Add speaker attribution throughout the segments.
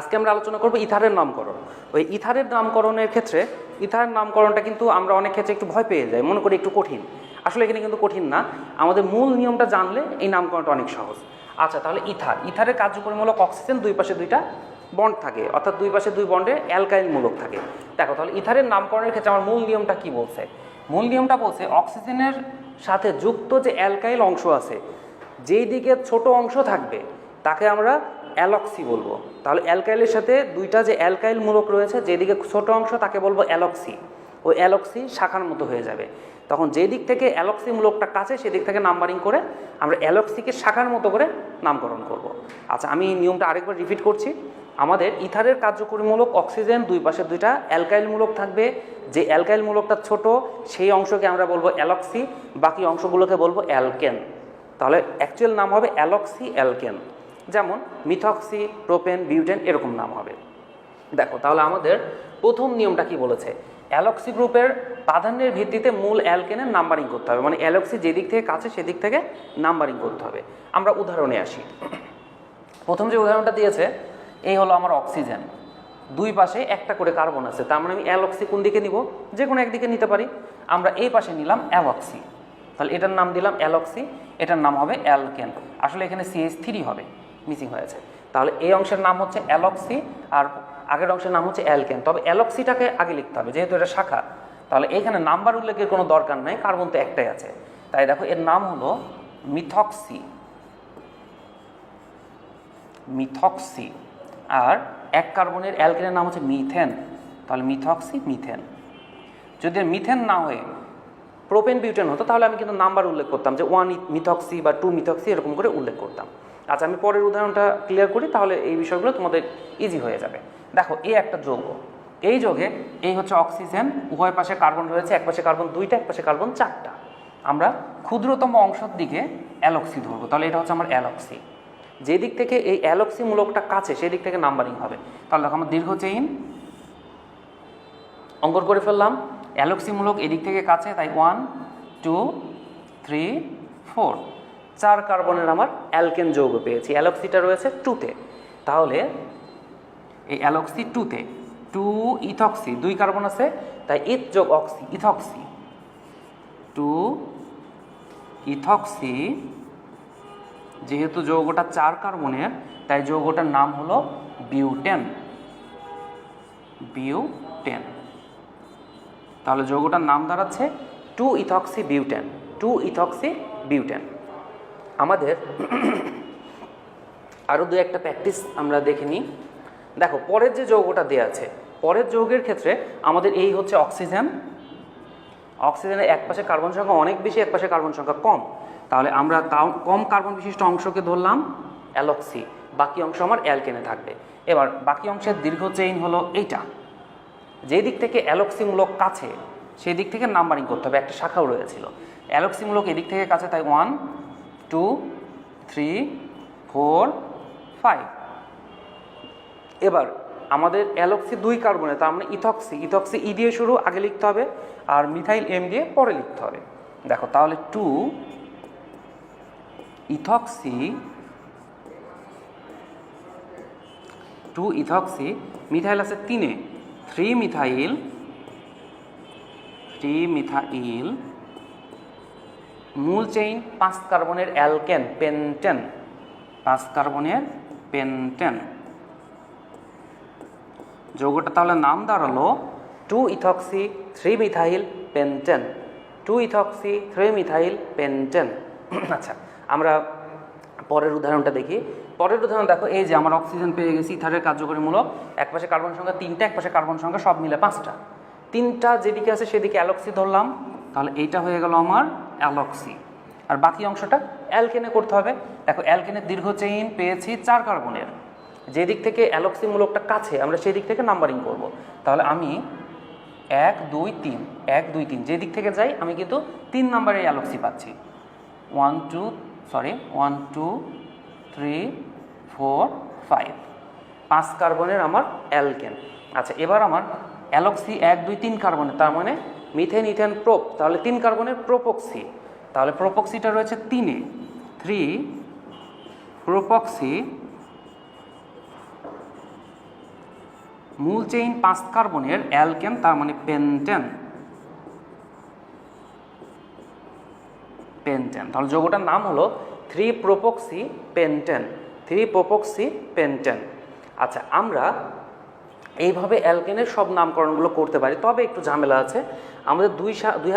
Speaker 1: আজকে আমরা আলোচনা করব ইথারের নামকরণ। ওই ইথারের নামকরণের ক্ষেত্রে, ইথারের নামকরণটা কিন্তু আমরা অনেক ক্ষেত্রে একটু ভয় পেয়ে যাই, মনে করি একটু কঠিন। আসলে এখানে কিন্তু কঠিন না। আমাদের মূল নিয়মটা জানলে এই নামকরণটা অনেক সহজ। আচ্ছা তাহলে ইথার। ইথারের কার্যকরীমূলক অক্সিজেন দুই পাশে দুইটা বন্ড থাকে, অর্থাৎ দুই পাশে দুই বন্ডে অ্যালকাইল মূলক থাকে। দেখো, তাহলে ইথারের নামকরণের ক্ষেত্রে আমার মূল নিয়মটা কি বলছে? মূল নিয়মটা বলছে অক্সিজেনের সাথে যুক্ত যে অ্যালকাইল অংশ আছে, যেই দিকে ছোট অংশ থাকবে, তাকে আমরা অ্যালক্সি বলব। তাহলে অ্যালকাইলের সাথে দুইটা যে অ্যালকাইল মূলক রয়েছে, যেদিকে ছোট অংশ তাকে বলব অ্যালক্সি। ওই অ্যালক্সি শাখার মতো হয়ে যাবে। তখন যে দিক থেকে অ্যালক্সি মূলকটা কাছে, সেদিক থেকে নাম্বারিং করে আমরা অ্যালক্সিকে শাখার মতো করে নামকরণ করব। আচ্ছা আমি নিয়মটা আরেকবার রিপিট করছি। আমাদের ইথারের কার্যকরীমূলক অক্সিজেন, দুই পাশে দুইটা অ্যালকাইল মূলক থাকবে। যে অ্যালকাইল মূলকটা ছোট, সেই অংশকে আমরা বলব অ্যালক্সি, বাকি অংশগুলোকে বলব অ্যালকেন। তাহলে অ্যাকচুয়াল নাম হবে অ্যালক্সি অ্যালকেন। যেমন মিথক্সি প্রোপেন বিউটেন এরকম নাম হবে। দেখো, তাহলে আমাদের প্রথম নিয়মটা কি বলেছে? অ্যালক্সি গ্রুপের প্রাধান্যের ভিত্তিতে মূল অ্যালকেনের নাম্বারিং করতে হবে। মানে অ্যালক্সি যেদিক থেকে কাছে, সেদিক থেকে নাম্বারিং করতে হবে। আমরা উদাহরণে আসি। প্রথম যে উদাহরণটা দিয়েছে, এই হলো আমার অক্সিজেন। দুই পাশে একটা করে কার্বন আছে। তার মানে আমি অ্যালক্সি কোন দিকে নিব? যে কোনো একদিকে নিতে পারি। আমরা এই পাশে নিলাম অ্যালক্সি। তাহলে এটার নাম দিলাম অ্যালক্সি। এটার নাম হবে অ্যালকেন। আসলে এখানে সিএইচ থ্রি হবে। মিসিং হয়েছে তাহলে এই অংশের নাম হচ্ছে অ্যালক্সি আর আগের অংশের নাম হচ্ছে অ্যালকেন। তবে অ্যালক্সিটাকে আগে লিখতে হবে, যেহেতু এটা শাখা। তাহলে এখানে নাম্বার উল্লেখের কোনো দরকার নাই, কার্বন তো একটাই আছে। তাই দেখো, এর নাম হলো মিথক্সি। মিথক্সি। আর এক কার্বনের অ্যালকেনের নাম হচ্ছে মিথেন। তাহলে মিথক্সি, মিথেন। যদি মিথেন না হয়ে প্রোপেন বিউটেন হতো, তাহলে আমি কিন্তু নাম্বার উল্লেখ করতাম, যে ওয়ান মিথক্সি বা টু মিথক্সি এরকম করে উল্লেখ করতাম। আচ্ছা আমি পরের উদাহরণটা ক্লিয়ার করি, তাহলে এই বিষয়গুলো তোমাদের ইজি হয়ে যাবে। দেখো এই একটা যৌগ। এই যোগে, এই হচ্ছে অক্সিজেন উভয় পাশে কার্বন রয়েছে, এক পাশে কার্বন দুইটা, এক পাশে কার্বন চারটা। আমরা ক্ষুদ্রতম অংশের দিকে অ্যালক্সি ধরবো। তাহলে এটা হচ্ছে আমার অ্যালক্সি যে দিক থেকে এই অ্যালক্সি মূলকটা কাছে সেই দিক থেকে নাম্বারিং হবে। তাহলে দেখো, আমার দীর্ঘ চেইন অঙ্কন করে ফেললাম। অ্যালক্সিমূলক এদিক থেকে কাছে, তাই ওয়ান টু থ্রি ফোর চার কার্বনের আমার অ্যালকেন যৌগ পেয়েছি। অ্যালক্সিটা রয়েছে টুতে। তাহলে এই অ্যালক্সি টুতে, টু ইথক্সি, দুই কার্বন আছে, তাই ইথ যোগ অক্সি, ইথক্সি। টু ইথক্সি, যেহেতু যৌগটা চার কার্বনের, তাই যৌগটার নাম হলো বিউটেন। বিউটেন। তাহলে যৌগটার নাম দাঁড়াচ্ছে two ethoxy butane, two ethoxy butane. আমাদের আরও দু একটা প্র্যাকটিস আমরা দেখে নিই। দেখো, পরের যে যৌগটা দেওয়া আছে, পরের যৌগের ক্ষেত্রে আমাদের এই হচ্ছে অক্সিজেন অক্সিজেনের এক পাশে কার্বন সংখ্যা অনেক বেশি এক পাশে কার্বন সংখ্যা কম। তাহলে আমরা কম কার্বন বিশিষ্ট অংশকে ধরলাম অ্যালক্সি বাকি অংশ আমার অ্যালকেনে থাকবে। এবার বাকি অংশের দীর্ঘ চেইন হলো এইটা। যে দিক থেকে অ্যালক্সিমূলক কাছে, সেই দিক থেকে নাম্বারিং করতে হবে, একটা শাখাও রয়েছিল। অ্যালক্সিমূলক এদিক থেকে কাছে, তাই one two, three, four, five. এবার আমাদের অ্যালক্সি দুই কার্বনে, তার মানে ইথক্সি। ইথক্সি ই দিয়ে শুরু, আগে লিখতে হবে, আর মিথাইল এম দিয়ে পরে লিখতে হবে। দেখো, তাহলে two ethoxy two ethoxy, methyl আছে তিনে। থ্রি মিথাইল থ্রি মিথাইল মূল চেইন পাঁচ কার্বনের অ্যালকেন পেন্টেন পাঁচ কার্বনের পেন্টেন যৌগটা তাহলে নাম দাঁড়াল two ethoxy three methyl pentane two ethoxy three methyl pentane আচ্ছা আমরা পরের উদাহরণটা দেখি। পরের উদাহরণ দেখো, এই যে আমার অক্সিজেন পেয়ে গেছি ইথারের কার্যকরীমূলক এক পাশে কার্বন সংখ্যা তিনটা এক পাশে কার্বন সংখ্যা সব মিলে পাঁচটা। তিনটা যেদিকে আছে সেদিকে অ্যালক্সি ধরলাম। তাহলে এইটা হয়ে গেল আমার অ্যালক্সি। আর বাকি অংশটা অ্যালকেনে করতে হবে। দেখো অ্যালকেনের দীর্ঘ চেইন পেয়েছি চার কার্বনের। যে দিক থেকে অ্যালক্সি মূলকটা কাছে, আমরা সেই দিক থেকে নাম্বারিং করব। তাহলে আমি এক, দুই, তিন, এক, দুই, তিন যে দিক থেকে যাই, আমি কিন্তু তিন নাম্বারের অ্যালক্সি পাচ্ছি। One two sorry one two three four five পাঁচ কার্বনের আমার অ্যালকেন। আচ্ছা এবার আমার অ্যালক্সি এক, দুই, তিন কার্বনের, তার মানে মিথেন, ইথেন, প্রোপ। তাহলে তিন কার্বনের প্রোপক্সি। তাহলে প্রোপক্সিটা রয়েছে তিনে থ্রি, প্রোপক্সি, মূল চেইন পাঁচ কার্বনের অ্যালকেন তার মানে পেন্টেন। পেন্টেন। তাহলে যৌগটার নাম হলো three propoxy pentane. Three propoxy pentane. আচ্ছা আমরা এইভাবে অ্যালকেনের সব নামকরণগুলো করতে পারি। তবে একটু ঝামেলা আছে। আমাদের দুই দুই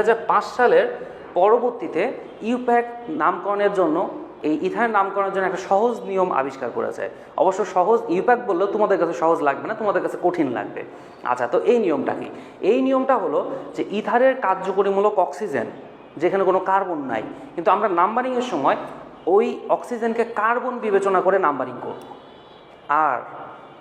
Speaker 1: সালের পরবর্তীতে ইউপ্যাক নামকরণের জন্য, এই ইথানের নামকরণের জন্য একটা সহজ নিয়ম আবিষ্কার করেছে। অবশ্য সহজ, ইউপ্যাক বললেও তোমাদের কাছে সহজ লাগবে না, তোমাদের কাছে কঠিন লাগবে। আচ্ছা তো এই নিয়মটা কি? এই নিয়মটা হলো যে ইথারের কার্যকরীমূলক অক্সিজেন, যেখানে কোনো কার্বন নাই, কিন্তু আমরা নাম্বারিংয়ের সময় ওই অক্সিজেনকে কার্বন বিবেচনা করে নাম্বারিং করব। আর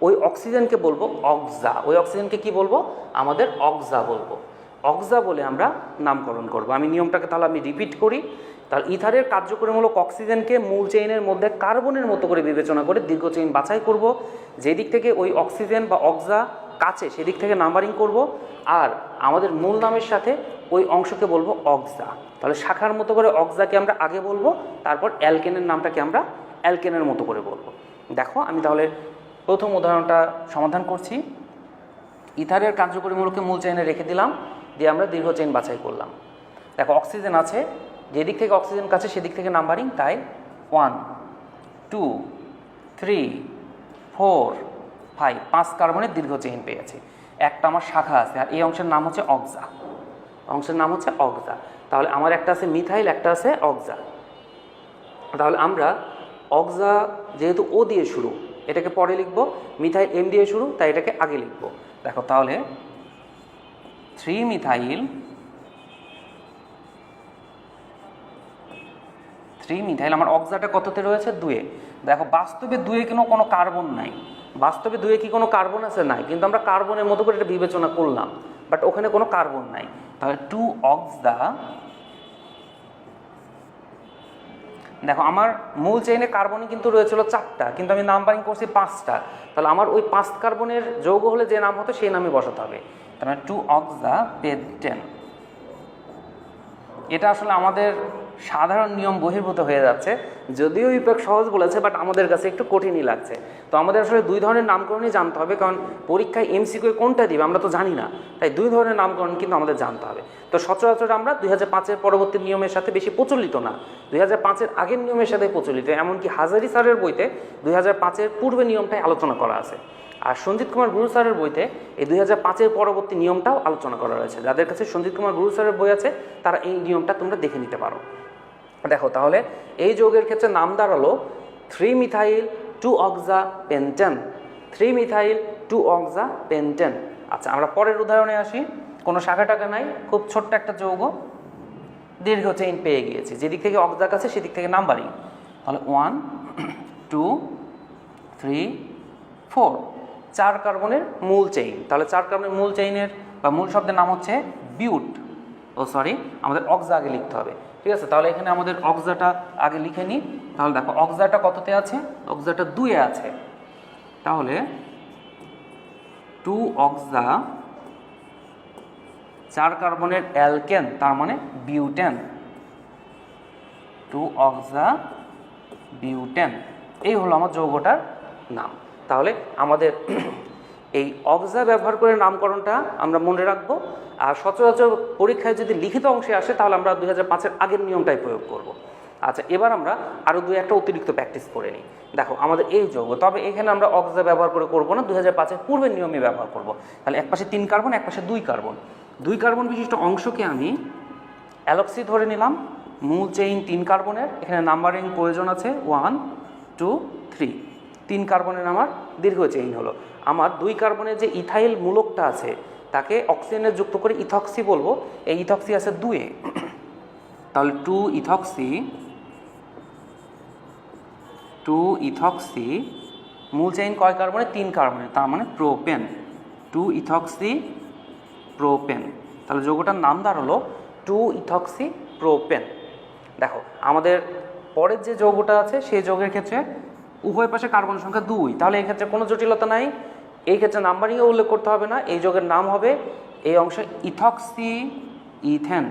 Speaker 1: ওই অক্সিজেনকে বলব অক্সা। ওই অক্সিজেনকে কি বলব? আমাদের অক্সা বলব। অক্সা বলে আমরা নামকরণ করব। আমি নিয়মটাকে তাহলে আমি রিপিট করি। তাহলে ইথারের কার্যকরীমূলক অক্সিজেনকে মূল চেইনের মধ্যে কার্বনের মতো করে বিবেচনা করে দীর্ঘ চেইন বাছাই করব। যেদিক থেকে ওই অক্সিজেন বা অক্সা কাছে সেদিক থেকে নাম্বারিং করব। আর আমাদের মূল নামের সাথে ওই অংশকে বলব অক্সা। তাহলে শাখার মতো করে অক্সাকে আমরা আগে বলব, তারপর অ্যালকেনের নামটাকে আমরা অ্যালকেনের মতো করে বলব। দেখো, আমি তাহলে প্রথম উদাহরণটা সমাধান করছি। ইথারের কার্যকরীমূলকে মূল চেইনে রেখে দিলাম, দিয়ে আমরা দীর্ঘ চেইন বাছাই করলাম। দেখো অক্সিজেন আছে, যেদিক থেকে অক্সিজেন কাছে সেদিক থেকে নাম্বারিং তাই one two three four five পাঁচ কার্বনের দীর্ঘ চেইন পেয়েছি। একটা আমার শাখা আছে, আর এই অংশের নাম হচ্ছে অক্সা অংশের নাম হচ্ছে অক্সা তাহলে আমার একটা আছে মিথাইল একটা আছে অক্সা তাহলে আমরা অক্সা যেহেতু ও দিয়ে শুরু এটাকে পরে লিখব, মিথাইল এম দিয়ে শুরু, তাই এটাকে আগে লিখব। দেখো, তাহলে থ্রি মিথাইল থ্রি মিথাইল আমার অক্সাটা কততে রয়েছে? দুয়ে। দেখো, বাস্তবে দুয়ে কোনো কোনো কার্বন নাই। বাস্তবে দুয়ে কি কোনো কার্বন আছে? নাই। কিন্তু আমরা কার্বনের মতো করে এটা বিবেচনা করলাম, বাট ওখানে কোনো কার্বন নাই। তাহলে টু অক্সা দেখো, আমার মূল চেইনে কার্বনই কিন্তু রয়েছিল চারটা, কিন্তু আমি নাম্বারিং করছি পাঁচটা। তাহলে আমার ওই পাঁচ কার্বনের যৌগ হলে যে নাম হতো, সেই নামে বসাতে হবে। তার মানে টু অক্সা পেটেন এটা আসলে আমাদের সাধারণ নিয়ম বহির্ভূত হয়ে যাচ্ছে। যদিও ইপ্যাক সহজ বলেছে বাট আমাদের কাছে একটু কঠিনই লাগছে। তো আমাদের আসলে দুই ধরনের নামকরণই জানতে হবে, কারণ পরীক্ষায় এমসিকিউ কোনটা দিবে আমরা তো জানি না। তাই দুই ধরনের নামকরণ কিন্তু আমাদের জানতে হবে। তো সচরাচর আমরা দুই হাজার পাঁচের পরবর্তী নিয়মের সাথে বেশি প্রচলিত না। দুই হাজার পাঁচের আগের নিয়মের সাথে প্রচলিত, এমনকি হাজারি স্যারের বইতে দুই হাজার পাঁচের পূর্বে নিয়মটাই আলোচনা করা আছে। আর সঞ্জিত কুমার গুরু স্যারের বইতে এই দুই হাজার পাঁচের পরবর্তী নিয়মটাও আলোচনা করা রয়েছে। যাদের কাছে সঞ্জিত কুমার গুরু স্যারের বই আছে, তারা এই নিয়মটা তোমরা দেখে নিতে পারো। দেখো, তাহলে এই যৌগের ক্ষেত্রে নাম দাঁড়াল three methyl two oxa pentane three methyl two oxa pentane আচ্ছা আমরা পরের উদাহরণে আসি। কোনো শাখা টাকা নাই, খুব ছোট্ট একটা যৌগ। দীর্ঘ চেইন পেয়ে গিয়েছি। যেদিক থেকে অক্সা কাছে, সেদিক থেকে নাম্বারিং। তাহলে ওয়ান, টু, থ্রি, ফোর। চার কার্বনের মূল চেইন। তাহলে চার কার্বনের মূল চেইনের বা মূল শব্দের নাম হচ্ছে বিউট। ও সরি, আমাদের অক্সা আগে লিখতে হবে। ঠিক আছে? তাহলে এখানে আমাদের অক্সাটা আগে লিখে নিই। তাহলে দেখো, অক্সাটা কততে আছে? অক্সাটা দুয়ে আছে। তাহলে টু অক্সা চার কার্বনের অ্যালকেন, তার মানে বিউটেন। Two অক্সা butane. এই হলো আমার যৌগটার নাম। তাহলে আমাদের এই অক্সা ব্যবহার করে নামকরণটা আমরা মনে রাখব। আর সচরাচর পরীক্ষায় যদি লিখিত অংশে আসে, তাহলে আমরা দুই হাজার পাঁচের আগের নিয়মটাই প্রয়োগ করব। আচ্ছা এবার আমরা আরও দু একটা অতিরিক্ত প্র্যাকটিস করে নিই। দেখো, আমাদের এই যৌগ, তবে এখানে আমরা অক্সা ব্যবহার করে করব না, দুই হাজার পাঁচের পূর্বের নিয়মে ব্যবহার করব। তাহলে এক পাশে তিন কার্বন, এক পাশে দুই কার্বন। দুই কার্বন বিশিষ্ট অংশকে আমি অ্যালক্সি ধরে নিলাম। মূল চেইন তিন কার্বনের, এখানে নাম্বারিং প্রয়োজন আছে ওয়ান টু থ্রি তিন কার্বনের আমার দীর্ঘ চেইন হলো। আমার দুই কার্বনের যে ইথাইল মূলকটা আছে, তাকে অক্সিজেনে যুক্ত করে ইথক্সি বলব। এই ইথক্সি আছে দুয়ে তাহলে টু ইথক্সি টু ইথক্সি, মূল চেইন কয় কার্বনে? তিন কার্বনে, তার মানে প্রোপেন টু ইথক্সি প্রোপেন তাহলে যৌগটার নাম দাঁড়াল টু ইথক্সি প্রোপেন দেখো, আমাদের পরের যে যৌগটা আছে, সেই যৌগের ক্ষেত্রে উভয় পাশে কার্বন সংখ্যা দুই। তাহলে এক্ষেত্রে কোনো জটিলতা নাই। এই ক্ষেত্রে নাম্বারিংও উল্লেখ করতে হবে না, এই যোগের নাম হবে এই অংশে ইথক্সি ইথেন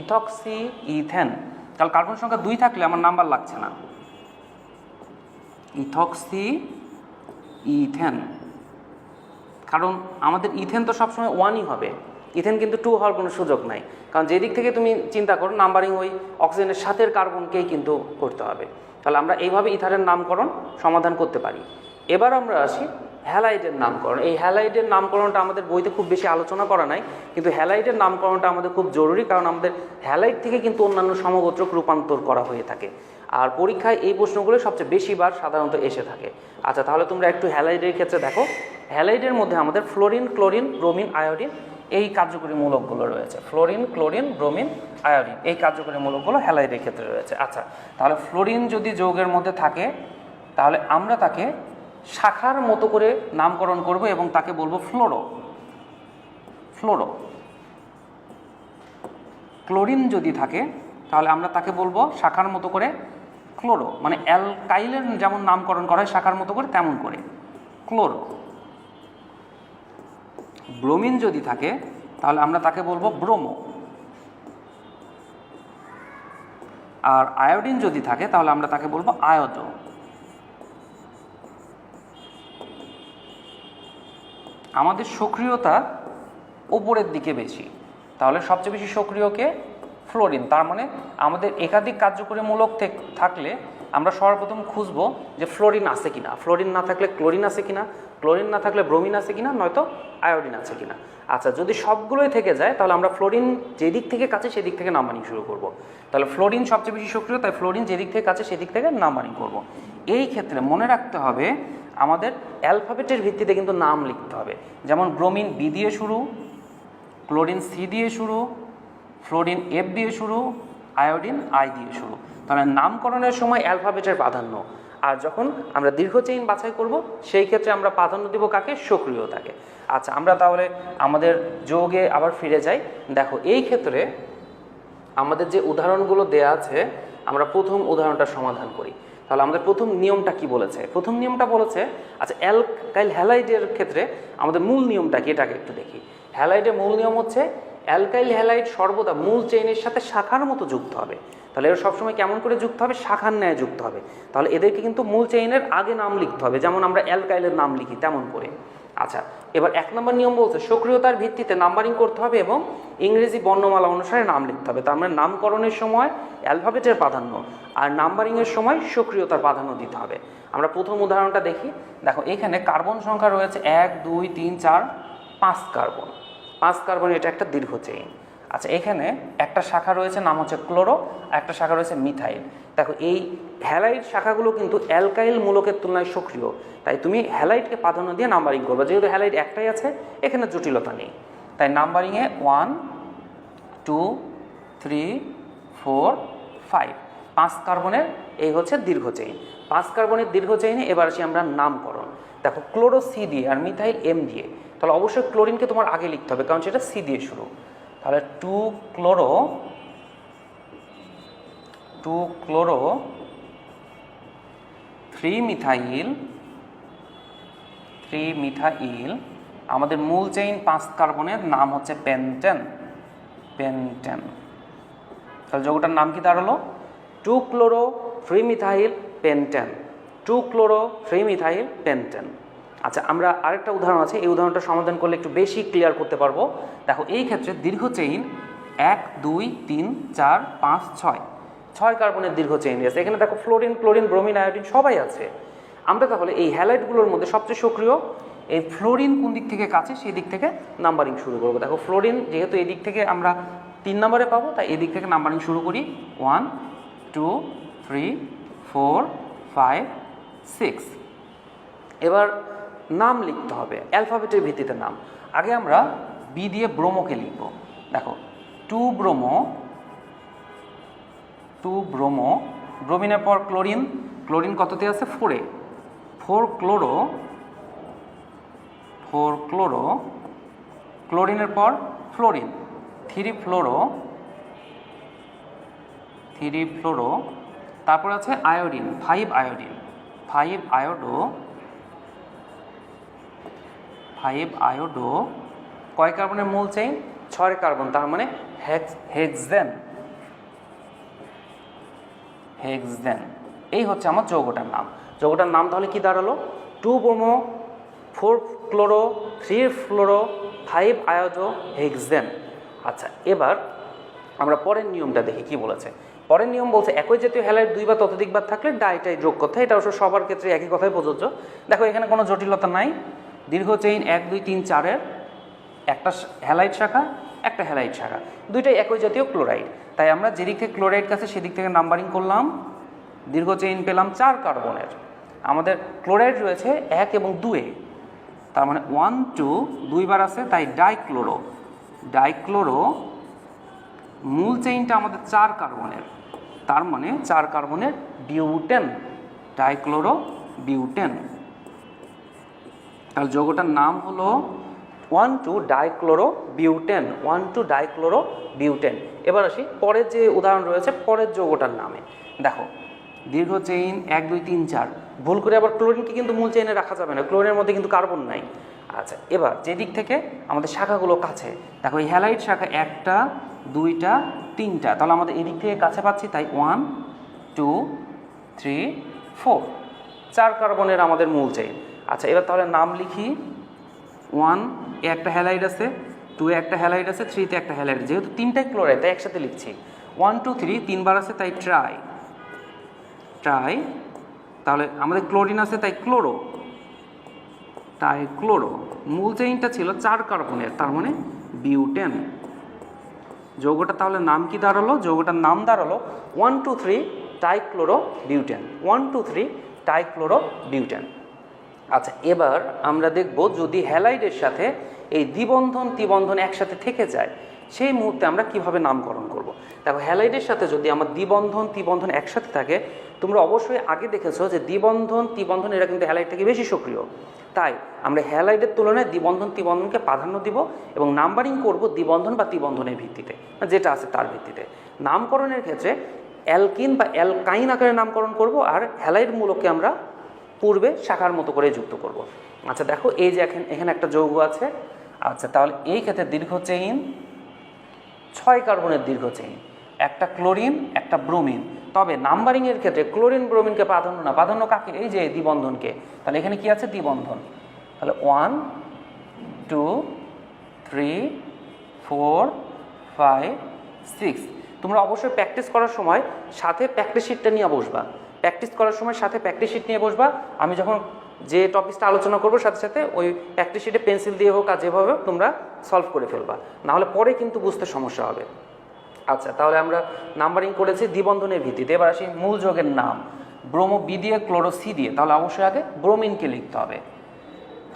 Speaker 1: ইথক্সি ইথেন তাহলে কার্বন সংখ্যা দুই থাকলে আমার নাম্বার লাগছে না। ইথক্সি ইথেন কারণ আমাদের ইথেন তো সবসময় ওয়ানই হবে। ইথেন কিন্তু টু হওয়ার কোনো সুযোগ নাই। কারণ যেদিক থেকে তুমি চিন্তা করো, নাম্বারিং ওই অক্সিজেনের সাথের কার্বনকেই কিন্তু করতে হবে। তাহলে আমরা এইভাবে ইথারের নামকরণ সমাধান করতে পারি। এবার আমরা আসি হ্যালাইডের নামকরণ। এই হ্যালাইডের নামকরণটা আমাদের বইতে খুব বেশি আলোচনা করা নাই, কিন্তু হ্যালাইডের নামকরণটা আমাদের খুব জরুরি, কারণ আমাদের হ্যালাইড থেকে কিন্তু অন্যান্য সমগোত্রক রূপান্তর করা হয়ে থাকে। আর পরীক্ষায় এই প্রশ্নগুলো সবচেয়ে বেশিবার সাধারণত এসে থাকে। আচ্ছা তাহলে তোমরা একটু হ্যালাইডের ক্ষেত্রে দেখো। হ্যালাইডের মধ্যে আমাদের ফ্লোরিন, ক্লোরিন, ব্রোমিন, আয়োডিন এই কার্যকরী মূলকগুলো রয়েছে। ফ্লোরিন, ক্লোরিন, ব্রোমিন, আয়োডিন এই কার্যকরী মূলকগুলো হ্যালাইডের ক্ষেত্রে রয়েছে। আচ্ছা তাহলে ফ্লোরিন যদি যৌগের মধ্যে থাকে, তাহলে আমরা তাকে শাখার মতো করে নামকরণ করব এবং তাকে বলব ফ্লোরো। ফ্লোরো। ক্লোরিন যদি থাকে, তাহলে আমরা তাকে বলব শাখার মতো করে ক্লোরো। মানে অ্যালকাইলের যেমন নামকরণ করা হয় শাখার মতো করে, তেমন করে। ক্লোরো। ব্রোমিন যদি থাকে, তাহলে আমরা তাকে বলব ব্রোমো। আর আয়োডিন যদি থাকে, তাহলে আমরা তাকে বলব আয়োডো। আমাদের সক্রিয়তা উপরের দিকে বেশি। তাহলে সবচেয়ে বেশি সক্রিয়কে ফ্লোরিন। তার মানে আমাদের একাধিক কার্যকরীমূলক থেক- থাকলে আমরা সর্বপ্রথম খুঁজবো যে ফ্লোরিন আছে কিনা। ফ্লোরিন না থাকলে ক্লোরিন আছে কিনা, ক্লোরিন না থাকলে ব্রোমিন আছে কিনা, নয়তো আয়োডিন আছে কিনা। আচ্ছা যদি সবগুলোই থেকে যায়, তাহলে আমরা ফ্লোরিন যেদিক থেকে কাছে সেদিক থেকে নাম্বারিং শুরু করব। তাহলে ফ্লোরিন সবচেয়ে বেশি সক্রিয়, তাই ফ্লোরিন যেদিক থেকে কাছে সেদিক থেকে নাম্বারিং করব। এই ক্ষেত্রে মনে রাখতে হবে, আমাদের অ্যালফাবেটের ভিত্তিতে কিন্তু নাম লিখতে হবে। যেমন ব্রোমিন বি দিয়ে শুরু, ক্লোরিন সি দিয়ে শুরু, ফ্লোরিন এফ দিয়ে শুরু, আয়োডিন আই দিয়ে শুরু। তাহলে নামকরণের সময় অ্যালফাবেটের প্রাধান্য। আর যখন আমরা দীর্ঘ চেইন বাছাই করব, সেই ক্ষেত্রে আমরা প্রাধান্য দেব কাকে? সক্রিয়তাকে আচ্ছা আমরা তাহলে আমাদের যোগে আবার ফিরে যাই। দেখো, এই ক্ষেত্রে আমাদের যে উদাহরণগুলো দেয়া আছে, আমরা প্রথম উদাহরণটা সমাধান করি। তাহলে আমাদের প্রথম নিয়মটা কি বলেছে? প্রথম নিয়মটা বলেছে আচ্ছা অ্যালকাইল হ্যালাইডের ক্ষেত্রে আমাদের মূল নিয়মটা কি? এটাকে একটু দেখি। হ্যালাইডের মূল নিয়ম হচ্ছে অ্যালকাইল হ্যালাইড সর্বদা মূল চেইনের সাথে শাখার মতো যুক্ত হবে। তাহলে এরা সবসময় কেমন করে যুক্ত হবে? শাখার ন্যায় যুক্ত হবে। তাহলে এদেরকে কিন্তু মূল চেইনের আগে নাম লিখতে হবে। যেমন আমরা অ্যালকাইলের নাম লিখি তেমন করে। আচ্ছা এবার এক নম্বর নিয়ম বলছে, সক্রিয়তার ভিত্তিতে নাম্বারিং করতে হবে এবং ইংরেজি বর্ণমালা অনুসারে নাম লিখতে হবে। তার মানে নামকরণের সময় অ্যালফাবেটের প্রাধান্য আর নাম্বারিংয়ের সময় সক্রিয়তার প্রাধান্য দিতে হবে। আমরা প্রথম উদাহরণটা দেখি। দেখো, এখানে কার্বন সংখ্যা রয়েছে এক, দুই, তিন, চার, পাঁচ কার্বন। পাঁচ কার্বন, এটা একটা দীর্ঘ চেইন আচ্ছা এখানে একটা শাখা রয়েছে, নাম হচ্ছে ক্লোরো একটা শাখা রয়েছে মিথাইল দেখো, এই হ্যালাইট শাখাগুলো কিন্তু অ্যালকাইল মূলকের তুলনায় সক্রিয়। তাই তুমি হ্যালাইটকে প্রাধান্য দিয়ে নাম্বারিং করবে। যেহেতু হ্যালাইট একটাই আছে, এখানে জটিলতা নেই। তাই নাম্বারিংয়ে one two three four five পাঁচ কার্বনের এই হচ্ছে দীর্ঘ চেইন পাঁচ কার্বনের দীর্ঘ চেইনে এবার আসি আমরা নামকরণ। দেখো ক্লোরো সি দিয়ে আর মিথাইল এম দিয়ে। তাহলে অবশ্যই ক্লোরিনকে তোমার আগে লিখতে হবে, কারণ সেটা সি দিয়ে শুরু। তাহলে two chloro two chloro three methyl three methyl আমাদের মূল চেইন পাঁচ কার্বনের নাম হচ্ছে পেন্টেন পেন্টেন তাহলে যৌগটার নাম কি দাঁড়াল? Two chloro three methyl pentane two chloro three methyl pentane আচ্ছা আমরা আরেকটা উদাহরণ আছে, এই উদাহরণটা সমাধান করলে একটু বেশি ক্লিয়ার করতে পারব। দেখো, এই ক্ষেত্রে দীর্ঘ চেইন এক, দুই, তিন, চার, পাঁচ, ছয়। ছয় কার্বনের দীর্ঘ চেইন আছে। এখানে দেখো ফ্লোরিন ক্লোরিন ব্রোমিন আয়োডিন সবাই আছে। আমরা তাহলে এই হ্যালাইটগুলোর মধ্যে সবচেয়ে সক্রিয়, এই ফ্লোরিন কোন দিক থেকে কাছে, সেই দিক থেকে নাম্বারিং শুরু করব। দেখো ফ্লোরিন যেহেতু এই দিক থেকে আমরা তিন নম্বরে পাবো, তাই এই দিক থেকে নাম্বারিং শুরু করি। One two three four five six এবার নাম লিখতে হবে অ্যালফাবেটের ভিত্তিতে নাম। আগে আমরা বি দিয়ে ব্রোমোকে লিখব। দেখো, টু ব্রোমো টু ব্রোমো ব্রোমিনের পর ক্লোরিন ক্লোরিন কততে আছে? ফোরে ফোর ক্লোরো ফোর ক্লোরো ক্লোরিনের পর fluorine three fluoro three fluoro তারপর আছে iodine five iodine five iodo five iodo কয় কার্বনের মূল চেইন ছয় কার্বন, তার মানে হেক্স হেক্সেন হেক্সেন এই হচ্ছে আমার যৌগটার নাম। যৌগটার নাম তাহলে কি দাঁড়াল? Two bromo four chloro three fluoro five iodo hexane আচ্ছা এবার আমরা পরের নিয়মটা দেখি কি বলেছে। পরের নিয়ম বলছে, একই জাতীয় হ্যালাইড দুই বা ততোধিকবার থাকলে ডাইটাই যোগ করতে হয়। এটা অবশ্য সবার ক্ষেত্রে একই কথাই প্রযোজ্য। দেখো, এখানে কোনো জটিলতা নাই। দীর্ঘ চেইন এক, দুই, তিন, চারের একটা হ্যালাইট শাখা, একটা হ্যালাইট শাখা। দুইটাই একই জাতীয় ক্লোরাইড তাই আমরা যেদিক থেকে ক্লোরাইড কাছে সেদিক থেকে নাম্বারিং করলাম। দীর্ঘ চেইন পেলাম চার কার্বনের আমাদের ক্লোরাইড রয়েছে এক এবং দুয়ে তার মানে ওয়ান টু দুইবার আছে, তাই ডাইক্লোরো ডাইক্লোরো মূল চেইনটা আমাদের চার কার্বনের তার মানে চার কার্বনের বিউটেন ডাইক্লোরো বিউটেন তাহলে যৌগটার নাম হলো one two dichloro butane one two dichloro butane এবার আসি পরের যে উদাহরণ রয়েছে, পরের যৌগটার নামে। দেখো, দীর্ঘ চেইন এক, দুই, তিন, চার। ভুল করে আবার ক্লোরিনকে কিন্তু মূল চেইনে রাখা যাবে না। ক্লোরিনের মধ্যে কিন্তু কার্বন নাই। আচ্ছা এবার যে দিক থেকে আমাদের শাখাগুলো কাছে, দেখো এই হ্যালাইট শাখা একটা, দুইটা, তিনটা। তাহলে আমাদের এদিক থেকে কাছে পাচ্ছি, তাই ওয়ান টু থ্রি ফোর চার কার্বনের আমাদের মূল চেইন আচ্ছা এবার তাহলে নাম লিখি। ওয়ান এ একটা হ্যালাইড আছে টু এ একটা হ্যালাইড আছে থ্রিতে একটা হ্যালাইড যেহেতু তিনটাই ক্লোরাইড তাই একসাথে লিখছি। ওয়ান টু থ্রি তিনবার আছে, তাই ট্রাই ট্রাই তাহলে আমাদের ক্লোরিন আছে, তাই ক্লোরো তাই ক্লোরো মূল চেইনটা ছিল চার কার্বনের তার মানে বিউটেন যৌগটা তাহলে নাম কি দাঁড়াল? যৌগটার নাম দাঁড়াল one two three trichloro butane one two three trichloro butane আচ্ছা এবার আমরা দেখব যদি হ্যালাইডের সাথে এই দ্বিবন্ধন, ত্রিবন্ধন একসাথে থেকে যায়, সেই মুহূর্তে আমরা কীভাবে নামকরণ করব। দেখো, হ্যালাইডের সাথে যদি আমার দ্বিবন্ধন, ত্রিবন্ধন একসাথে থাকে, তোমরা অবশ্যই আগে দেখেছ যে দ্বিবন্ধন, ত্রিবন্ধন এরা কিন্তু হ্যালাইড থেকে বেশি সক্রিয় তাই আমরা হ্যালাইডের তুলনায় দ্বিবন্ধন, ত্রিবন্ধনকে প্রাধান্য দিব এবং নাম্বারিং করব দ্বিবন্ধন বা ত্রিবন্ধনের ভিত্তিতে যেটা আছে তার ভিত্তিতে নামকরণের ক্ষেত্রে অ্যালকিন বা অ্যালকাইন আকারে নামকরণ করব আর হ্যালাইড মূলককে আমরা পূর্বে শাখার মতো করে যুক্ত করব। আচ্ছা দেখো, এই যে এখন এখানে একটা যৌগ আছে। আচ্ছা তাহলে এই ক্ষেত্রে দীর্ঘ চেইন, ছয় কার্বনের দীর্ঘ চেইন। একটা ক্লোরিন, একটা ব্রোমিন। তবে নাম্বারিংয়ের ক্ষেত্রে ক্লোরিন, ব্রোমিনকে প্রাধান্য না। প্রাধান্য কাকে? এই যে দ্বিবন্ধনকে। তাহলে এখানে কি আছে? দ্বিবন্ধন। তাহলে one two three four five six তোমরা অবশ্যই প্র্যাকটিস করার সময় সাথে প্র্যাকটিস শিটটা নিয়ে বসবা। প্র্যাকটিস করার সময় সাথে প্র্যাকটিস শিট নিয়ে বসবা। আমি যখন যে টপিকসটা আলোচনা করব, সাথে সাথে ওই প্র্যাকটিস শিটে পেন্সিল দিয়ে হোক আর যেভাবে হোক তোমরা সলভ করে ফেলবা। নাহলে পরে কিন্তু বুঝতে সমস্যা হবে। আচ্ছা তাহলে আমরা নাম্বারিং করেছি দ্বিবন্ধনের ভিত্তিতে। এবার আসি মূল যোগের নাম। ব্রোমো বি দিয়ে, ক্লোরো সি দিয়ে। তাহলে অবশ্যই আগে ব্রোমিনকে লিখতে হবে।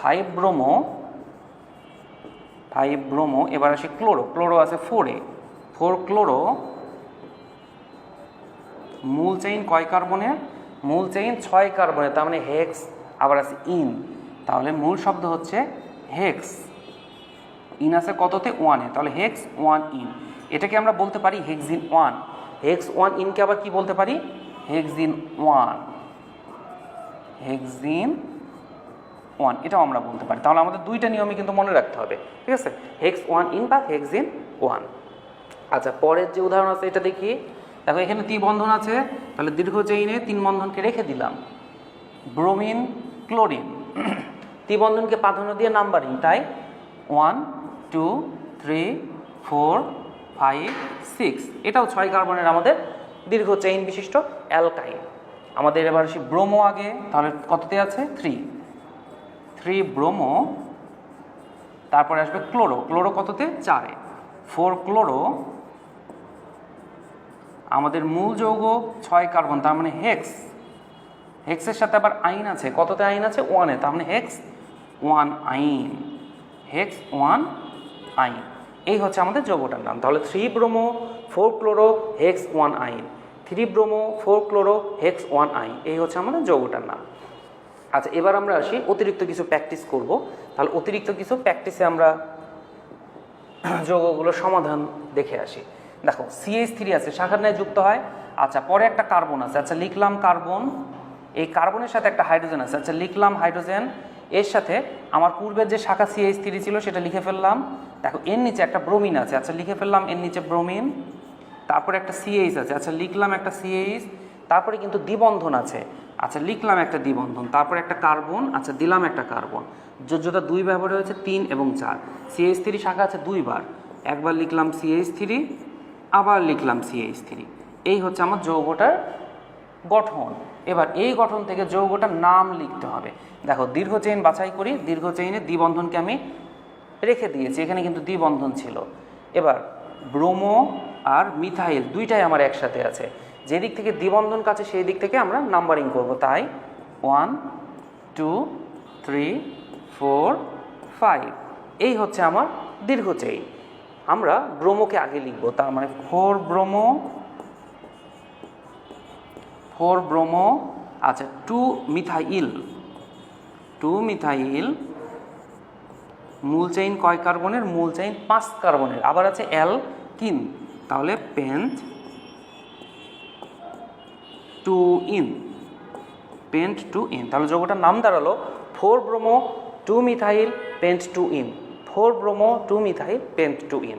Speaker 1: ফাইভ ব্রোমো ফাইভ ব্রোমো এবার আসি ক্লোরো। ক্লোরো আছে ফোরে ফোর ক্লোরো মূল চেইন কয় কার্বনের মূল চেইন ছয় কার্বনের তার মানে হেক্স আবার আছে ইন তাহলে মূল শব্দ হচ্ছে হেক্স ইন আছে কততে? ওয়ানে তাহলে হেক্স ওয়ান ইন এটাকে আমরা বলতে পারি হেক্সিন ওয়ান হেক্স ওয়ান ইনকে আবার কি বলতে পারি? হেক্সিন ওয়ান হেক্সিন ওয়ান এটাও আমরা বলতে পারি। তাহলে আমাদের দুইটা নিয়মই কিন্তু মনে রাখতে হবে, ঠিক আছে? হেক্স ওয়ান ইন বা হেক্সিন ওয়ান আচ্ছা পরের যে উদাহরণ আছে, এটা দেখি। দেখো, এখানে তিন বন্ধন আছে। তাহলে দীর্ঘ চেইনে তিন বন্ধনকে রেখে দিলাম। Bromine, chlorine. ত্রিবন্ধনকে প্রাধান্য দিয়ে নাম্বারিং, তাই? One, two, three, four, five, six. এটাও ছয় কার্বনের আমাদের দীর্ঘ চেইন বিশিষ্ট অ্যালকাইন। আমাদের এবার আসি ব্রোমো আগে। তাহলে কততে আছে? থ্রি। থ্রি ব্রোমো, তারপরে আসবে ক্লোরো। ক্লোরো কততে? চারে। ফোর ক্লোরো আমাদের মূল যৌগ ছয় কার্বন, তার মানে হেক্স হেক্সের সাথে আবার আইন আছে। কততে আইন আছে? ওয়ানে তার মানে hex one yne. Hex one yne. এই হচ্ছে আমাদের যৌগটার নাম। তাহলে three bromo four chloro hex one ene. Three bromo four chloro hex one ene. এই হচ্ছে আমাদের যৌগটার নাম। আচ্ছা এবার আমরা আসি অতিরিক্ত কিছু প্র্যাকটিস করব। তাহলে অতিরিক্ত কিছু প্র্যাকটিসে আমরা যৌগগুলোর সমাধান দেখে আসি। দেখো সিএইচ থ্রি আছে, শাখার ন্যায় যুক্ত হয়। আচ্ছা পরে একটা কার্বন আছে। আচ্ছা লিখলাম কার্বন। এই কার্বনের সাথে একটা হাইড্রোজেন আছে। আচ্ছা লিখলাম হাইড্রোজেন। এর সাথে আমার পূর্বের যে শাখা সিএইচ থ্রি ছিল, সেটা লিখে ফেললাম। দেখো, এর নিচে একটা ব্রোমিন আছে। আচ্ছা লিখে ফেললাম এর নিচে ব্রোমিন। তারপরে একটা সিএইচ আছে। আচ্ছা লিখলাম একটা সিএইচ তারপরে কিন্তু দ্বিবন্ধন আছে। আচ্ছা লিখলাম একটা দ্বিবন্ধন। তারপরে একটা কার্বন। আচ্ছা দিলাম একটা কার্বন। যোজ্যতা দুই ব্যবহার হয়েছে তিন এবং চার। সিএইচ থ্রি শাখা আছে দুইবার। একবার লিখলাম সিএইচ থ্রি আবার লিখলাম সিএইচ থ্রি এই হচ্ছে আমার যৌগটার গঠন। এবার এই গঠন থেকে যৌগটার নাম লিখতে হবে। দেখো, দীর্ঘ চেইন বাছাই করি, দীর্ঘ চেইনে দ্বিবন্ধনকে আমি রেখে দিয়েছি। এখানে কিন্তু দ্বিবন্ধন ছিল। এবার ব্রোমো আর মিথাইল দুইটাই আমার একসাথে আছে। যে দিক থেকে দ্বিবন্ধন কাছে, সেই দিক থেকে আমরা নাম্বারিং করব। তাই one, two, three, four, five. এই হচ্ছে আমার দীর্ঘ চেইন। আমরা ব্রোমোকে আগে লিখব, তার মানে ফোর ব্রোমো ফোর ব্রোমো আচ্ছা টু মিথাইল টু মিথাইল, মূল চেইন কয় কার্বনের? মূল চেইন পাঁচ কার্বনের। আবার আছে অ্যাল কিন তাহলে pent two ene pent two ene তাহলে যৌগটার নাম দাঁড়াল four bromo two methyl pent two ene four bromo two methyl pent two ene.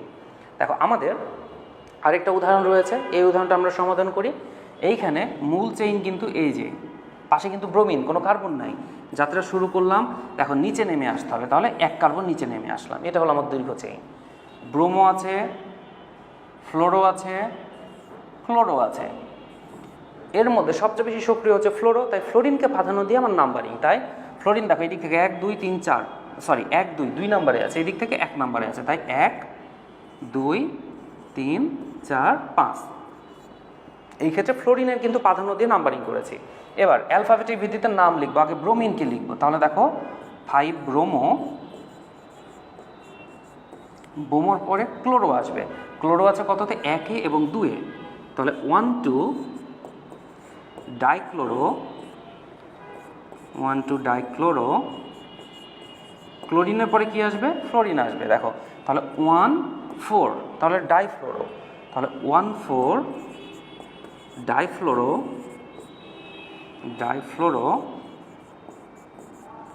Speaker 1: দেখো, আমাদের আরেকটা উদাহরণ রয়েছে, এই উদাহরণটা আমরা সমাধান করি। এইখানে মূল চেইন কিন্তু এই যে, পাশে কিন্তু ব্রোমিন, কোনো কার্বন নাই। যাত্রা শুরু করলাম, দেখো, নিচে নেমে আসতে হবে। তাহলে এক কার্বন নিচে নেমে আসলাম। এটা হলো আমার দীর্ঘ চেইন। ব্রোমো আছে, ফ্লোরো আছে ক্লোরো আছে। এর মধ্যে সবচেয়ে বেশি সক্রিয় হচ্ছে ফ্লোরো, তাই ফ্লোরিনকে প্রাধান্য দিয়ে আমার নাম্বারিং। তাই ফ্লোরিন, দেখো দিক থেকে এক, দুই, তিন, চার। সরি, এক, দুই দুই নাম্বারে আছে, এই দিক থেকে এক নাম্বারে আছে, তাই এক, দুই, তিন, চার, পাঁচ। এই ক্ষেত্রে ফ্লোরিনের কিন্তু প্রাধান্য দিয়ে নাম্বারিং করেছি। এবার অ্যালফাবেটিক ভিত্তিতে নাম লিখব, আগে ব্রোমিনকে লিখব, তাহলে দেখো ফাইভ ব্রোমো বোমোর পরে ক্লোরো আসবে। ক্লোরো আছে কততে? একে এবং দুয়ে। তাহলে one two dichloro one two dichloro ক্লোরিনের পরে কি আসবে? ফ্লোরিন আসবে। দেখো, তাহলে ওয়ান ফোর, তাহলে ডাইফ্লোরো। তাহলে ওয়ান ফোর ডাইফ্লোরো ডাইফ্লোরো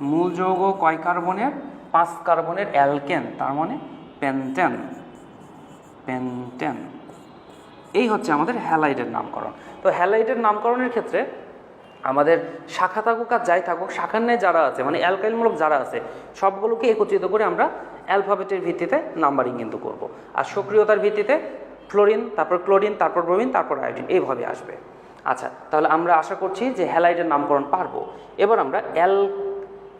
Speaker 1: মূল যৌগ কয় কার্বনের? পাঁচ কার্বনের অ্যালকেন, তার মানে পেন্টেন। পেন্টেন। এই হচ্ছে আমাদের হ্যালাইডের নামকরণ। তো হ্যালাইডের নামকরণের ক্ষেত্রে আমাদের শাখা থাকুক আর যাই থাকুক, শাখার ন্যায় যারা আছে মানে অ্যালকাইলমূলক যারা আছে, সবগুলোকে একত্রিত করে আমরা অ্যালফাবেটের ভিত্তিতে নাম্বারিং কিন্তু করব। আর সক্রিয়তার ভিত্তিতে ফ্লোরিন তারপর ক্লোরিন, তারপর ব্রোমিন, তারপর আয়োডিন, এইভাবে আসবে। আচ্ছা তাহলে আমরা আশা করছি যে হ্যালাইডের নামকরণ পারব। এবার আমরা অ্যাল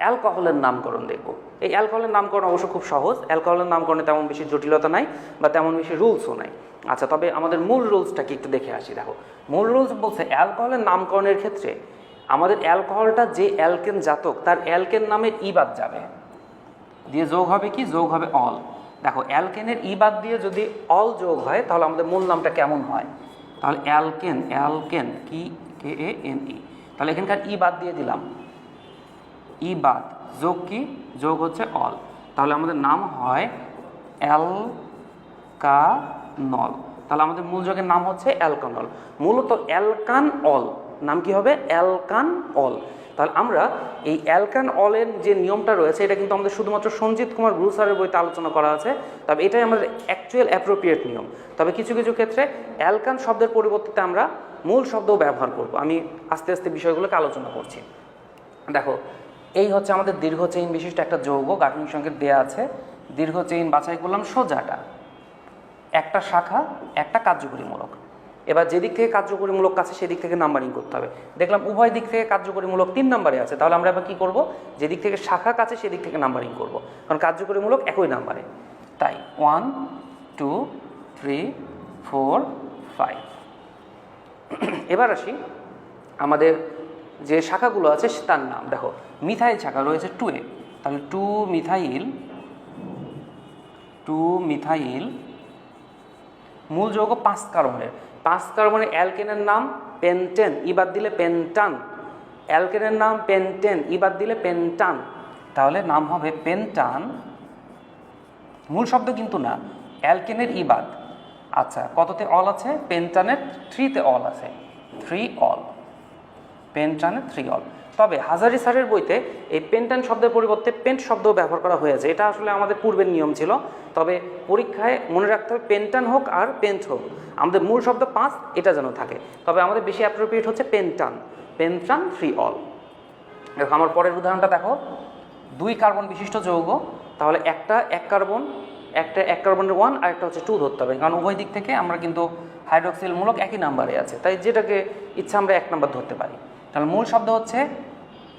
Speaker 1: অ্যালকোহলের নামকরণ দেখব। এই অ্যালকোহলের নামকরণ অবশ্য খুব সহজ। অ্যালকোহলের নামকরণে তেমন বেশি জটিলতা নাই বা তেমন বেশি রুলসও নাই। আচ্ছা তবে আমাদের মূল রুলসটাকে একটু দেখে আসি, দেখো। মূল রুলস বলছে অ্যালকোহলের নামকরণের ক্ষেত্রে আমাদের অ্যালকোহলটা যে অ্যালকেন জাতক, তার অ্যালকেন নামের ই বাদ যাবে। দিয়ে যোগ হবে কি? যোগ হবে অল। দেখো, অ্যালকেনের ই বাদ দিয়ে যদি অল যোগ হয়, তাহলে আমাদের মূল নামটা কেমন হয়? তাহলে অ্যালকেন অ্যালকেন, কি, কে, এ, এন, ই। তাহলে এখানকার ই বাদ দিয়ে দিলাম। ই বাদ, যোগ কি? যোগ হচ্ছে অল তাহলে আমাদের নাম হয় অ্যালকানল তাহলে আমাদের মূল যোগের নাম হচ্ছে অ্যালকানল মূলত অ্যালকান অল নাম কি হবে? অ্যালকান অল তাহলে আমরা এই অ্যালকান অলের যে নিয়মটা রয়েছে, এটা কিন্তু আমাদের শুধুমাত্র সঞ্জিত কুমার গুরু স্যারের বইতে আলোচনা করা আছে। তবে এটাই আমাদের অ্যাকচুয়াল অ্যাপ্রোপ্রিয়েট নিয়ম। তবে কিছু কিছু ক্ষেত্রে অ্যালকান শব্দের পরিবর্তে আমরা মূল শব্দও ব্যবহার করব। আমি আস্তে আস্তে বিষয়গুলোকে আলোচনা করছি। দেখো এই হচ্ছে আমাদের দীর্ঘ চেইন বিশিষ্ট একটা যৌগ, গাঠনিক সংকেত দেয়া আছে। দীর্ঘ চেইন বাছাই করলাম সোজাটা। একটা শাখা, একটা কার্যকরীমূলক। এবার যেদিক থেকে কার্যকরীমূলক কাছে সেদিক থেকে নাম্বারিং করতে হবে। দেখলাম উভয় দিক থেকে কার্যকরীমূলক তিন নাম্বারে আছে, তাহলে আমরা এবার কী করব? যেদিক থেকে শাখা কাছে, সেদিক থেকে নাম্বারিং করব। কারণ কার্যকরীমূলক একই নাম্বারে তাই one two three four five এবার আসি আমাদের যে শাখাগুলো আছে তার নাম। দেখো, মিথাইল শাখা রয়েছে টু এ। তাহলে টু মিথাইল টু মিথাইল মূল যৌগ পাঁচ কার্বনের। পাঁচ কার্বনের অ্যালকেনের নাম পেন্টেন ইবাদ দিলে পেন্টান। অ্যালকেনের নাম পেন্টেন ইবাদ দিলে পেন্টান। তাহলে নাম হবে পেন্টান। মূল শব্দ কিন্তু না, অ্যালকেনের ইবাদ আচ্ছা কততে অল আছে? পেন্টানের থ্রিতে অল আছে। Three ol. পেন্টানের থ্রি অল তবে হাজারি স্যারের বইতে এই পেন্টান শব্দের পরিবর্তে পেন্ট শব্দ ব্যবহার করা হয়েছে। এটা আসলে আমাদের পূর্বের নিয়ম ছিল। তবে পরীক্ষায় মনে রাখতে হবে পেন্টান হোক আর পেন্ট হোক। আমাদের মূল শব্দ পাঁচ, এটা যেন থাকে। তবে আমাদের বেশি অ্যাপ্রোপ্রিয়েট হচ্ছে পেন্টান পেন্টান থ্রি অল দেখো, আমার পরের উদাহরণটা দেখো। দুই কার্বন বিশিষ্ট যৌগ, তাহলে একটা এক কার্বন, একটা এক কার্বনের ওয়ান, আর একটা হচ্ছে টু ধরতে হবে। কারণ উভয় দিক থেকে আমরা কিন্তু হাইড্রোক্সিল মূলক একই নাম্বারে আছে। তাই যেটাকে ইচ্ছা আমরা এক নাম্বার ধরতে পারি। তাহলে মূল শব্দ হচ্ছে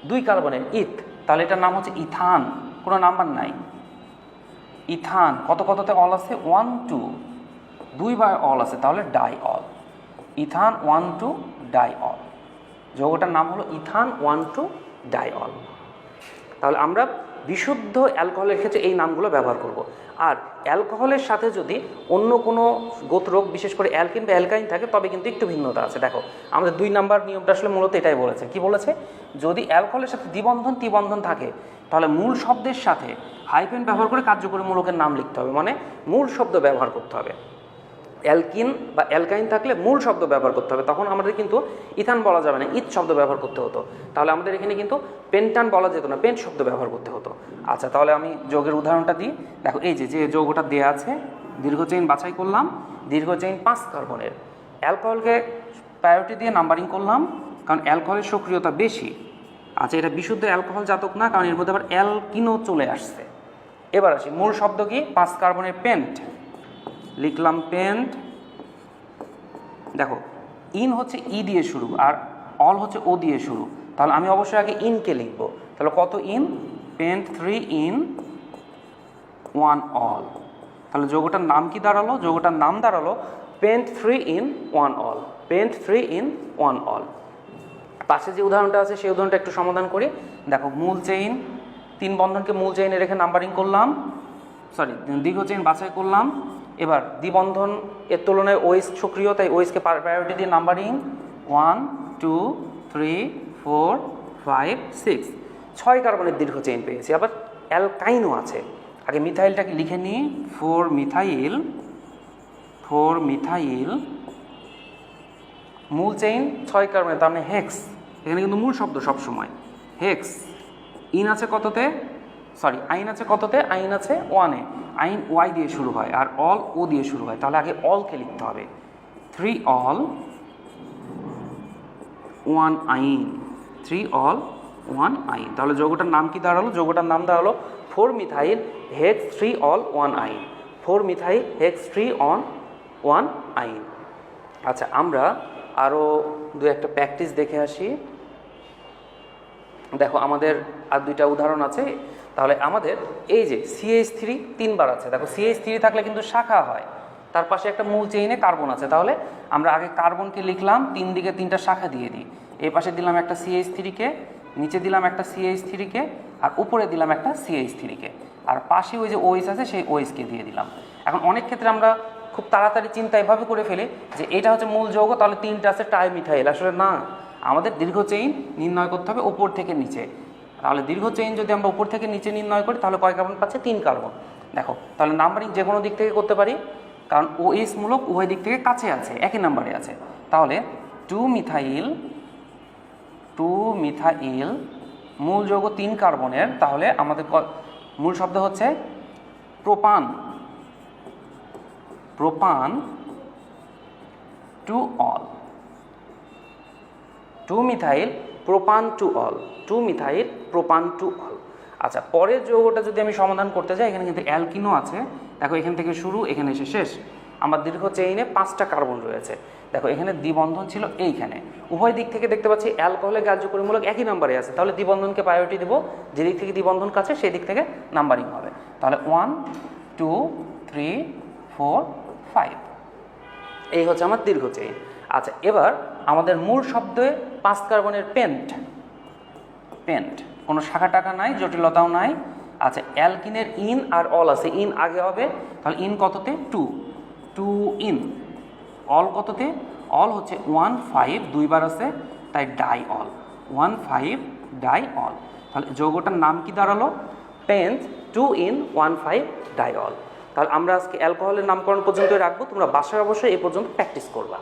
Speaker 1: দুই কার্বনের ইথ। তাহলে এটার নাম হচ্ছে ইথান। কোনো নাম্বার নাই। ইথান। কত কততে অল আছে? One, two. দুইবার অল আছে, তাহলে diol. Ethane, one, two, diol. যৌগটার নাম হলো ethane, one, two, die all. তাহলে আমরা বিশুদ্ধ অ্যালকোহলের ক্ষেত্রে এই নামগুলো ব্যবহার করব। আর অ্যালকোহলের সাথে যদি অন্য কোনো গোত্রক বিশেষ করে অ্যালকিন বা অ্যালকাইন থাকে, তবে কিন্তু একটু ভিন্নতা আছে। দেখো, আমাদের দুই নাম্বার নিয়মটা আসলে মূলত এটাই বলেছে। কি বলেছে? যদি অ্যালকোহলের সাথে দ্বিবন্ধন, ত্রিবন্ধন থাকে, তাহলে মূল শব্দের সাথে হাইফেন ব্যবহার করে কার্যকরী মূলকের নাম লিখতে হবে। মানে মূল শব্দ ব্যবহার করতে হবে। অ্যালকিন বা অ্যালকাইন থাকলে মূল শব্দ ব্যবহার করতে হবে। তখন আমাদের কিন্তু ইথান বলা যাবে না, ইথ শব্দ ব্যবহার করতে হতো। তাহলে আমাদের এখানে কিন্তু পেন্টান বলা যেত না, পেন্ট শব্দ ব্যবহার করতে হতো। আচ্ছা তাহলে আমি যোগের উদাহরণটা দিই। দেখো, এই যে যে যৌগটা দেওয়া আছে, দীর্ঘ চেইন বাছাই করলাম, দীর্ঘ চেইন পাঁচ কার্বনের। অ্যালকোহলকে প্রায়োরিটি দিয়ে নাম্বারিং করলাম, কারণ অ্যালকোহলের সক্রিয়তা বেশি। আচ্ছা এটা বিশুদ্ধ অ্যালকোহল জাতক না, কারণ এর মধ্যে আবার অ্যালকিনও চলে আসছে। এবার আসি, মূল শব্দ কি? পাঁচ কার্বনের পেন্ট। লিখলাম পেন্ট দেখো ইন হচ্ছে ই দিয়ে শুরু আর অল হচ্ছে ও দিয়ে শুরু। তাহলে আমি অবশ্যই আগে ইনকে লিখব। তাহলে কত ene pent three ene one ol তাহলে যোগটার নাম কি দাঁড়াল? যোগটার নাম দাঁড়াল pent three ene one ol pent three ene one ol পাশে যে উদাহরণটা আছে, সেই উদাহরণটা একটু সমাধান করি। দেখো, মূল চেইন তিন বন্ধনকে মূল চেইনে রেখে নাম্বারিং করলাম। সরি দীর্ঘ চেইন বাছাই করলাম। এবার দ্বিবন্ধন এর তুলনায় ওয়েস সক্রিয়, তাই ওয়েসকে প্রায়োরিটি দিয়ে numbering one two three four five six ছয় কার্বনের দীর্ঘ চেইন পেয়েছি, আবার অ্যালকাইনও আছে। আগে মিথাইলটাকে লিখে নিই ফোর মিথাইল ফোর মিথাইল মূল চেইন ছয় কার্বনের তার মানে হেক্স এখানে কিন্তু মূল শব্দ সবসময় হেক্স ইন আছে কততে? সরি আইন আছে কততে? আইন আছে ওয়ানে আইন ওয়াই দিয়ে শুরু হয় আর অল ও দিয়ে শুরু হয়, তাহলে আগে অলকে লিখতে হবে। Three ol one ene. Three ol one ene. তাহলে যৌগটার নাম কি দাঁড়াল? যৌগটার নাম দাঁড়াল four methyl hex three ol one ene. Four methyl hex three ol one ene. আচ্ছা আমরা আরও দু একটা প্র্যাকটিস দেখে আসি। দেখো, আমাদের আর দুইটা উদাহরণ আছে। তাহলে আমাদের এই যে সিএইচ থ্রি তিনবার আছে, দেখো সিএইচ থ্রি থাকলে কিন্তু শাখা হয়। তার পাশে একটা মূল চেইনে কার্বন আছে। তাহলে আমরা আগে কার্বনকে লিখলাম, তিন দিকে তিনটা শাখা দিয়ে দিই। এই পাশে দিলাম একটা সিএইচ থ্রিকে নিচে দিলাম একটা সিএইচ থ্রিকে আর উপরে দিলাম একটা সিএইচ থ্রিকে আর পাশে ওই যে ওএস আছে, সেই ওএসকে দিয়ে দিলাম। এখন অনেক ক্ষেত্রে আমরা খুব তাড়াতাড়ি চিন্তা এভাবে করে ফেলি যে এটা হচ্ছে মূল যৌগ, তাহলে তিনটা আছে টাই মিথাইল। আসলে না, আমাদের দীর্ঘ চেইন নির্ণয় করতে হবে উপর থেকে নিচে। তাহলে দীর্ঘ চেইন যদি আমরা উপর থেকে নিচে নির্ণয় করি, তাহলে কয় কার্বন পাচ্ছে তিন কার্বন দেখো, তাহলে নাম্বারিং যে কোনো দিক থেকে করতে পারি, কারণ ও এস মূলক উভয় দিক থেকে কাছে আছে, একই নাম্বারে আছে। তাহলে টু মিথাইল টু মিথাইল মূল যৌগ তিন কার্বনের তাহলে আমাদের মূল শব্দ হচ্ছে propane propane two ol two methyl propane two ol, two methyl, propane two ol. আচ্ছা পরের যৌগটা যদি আমি সমাধান করতে যাই, এখানে কিন্তু অ্যালকিনও আছে। দেখো, এখান থেকে শুরু, এখানে এসে শেষ। আমার দীর্ঘ চেইনে পাঁচটা কার্বন রয়েছে। দেখো, এখানে দ্বিবন্ধন ছিল এইখানে। উভয় দিক থেকে দেখতে পাচ্ছি অ্যালকোহলের কার্যকরীমূলক একই নাম্বারে আছে। তাহলে দ্বিবন্ধনকে প্রায়োরিটি দেবো। যে দিক থেকে দ্বিবন্ধন কাছে, সেই দিক থেকে নাম্বারিং হবে। তাহলে one two three four five এই হচ্ছে আমার দীর্ঘ চেইন আচ্ছা এবার আমাদের মূল শব্দে পাঁচ কার্বনের পেন্ট। পেন্ট। কোনো শাখা টাকা নাই, জটিলতাও নাই। আচ্ছা অ্যালকিনের ইন আর অল আছে। ইন আগে হবে, তাহলে ইন কততে? টু। Two ene. অল কততে? অল হচ্ছে ওয়ান ফাইভ, দুইবার আছে, তাই die all. One five, diol. তাহলে যৌগটার নাম কি দাঁড়াল? Pent, two ene, one five, diol. তাহলে আমরা আজকে অ্যালকোহলের নামকরণ পর্যন্ত রাখব। তোমরা বাসায় অবশ্যই এই পর্যন্ত প্র্যাকটিস করবা।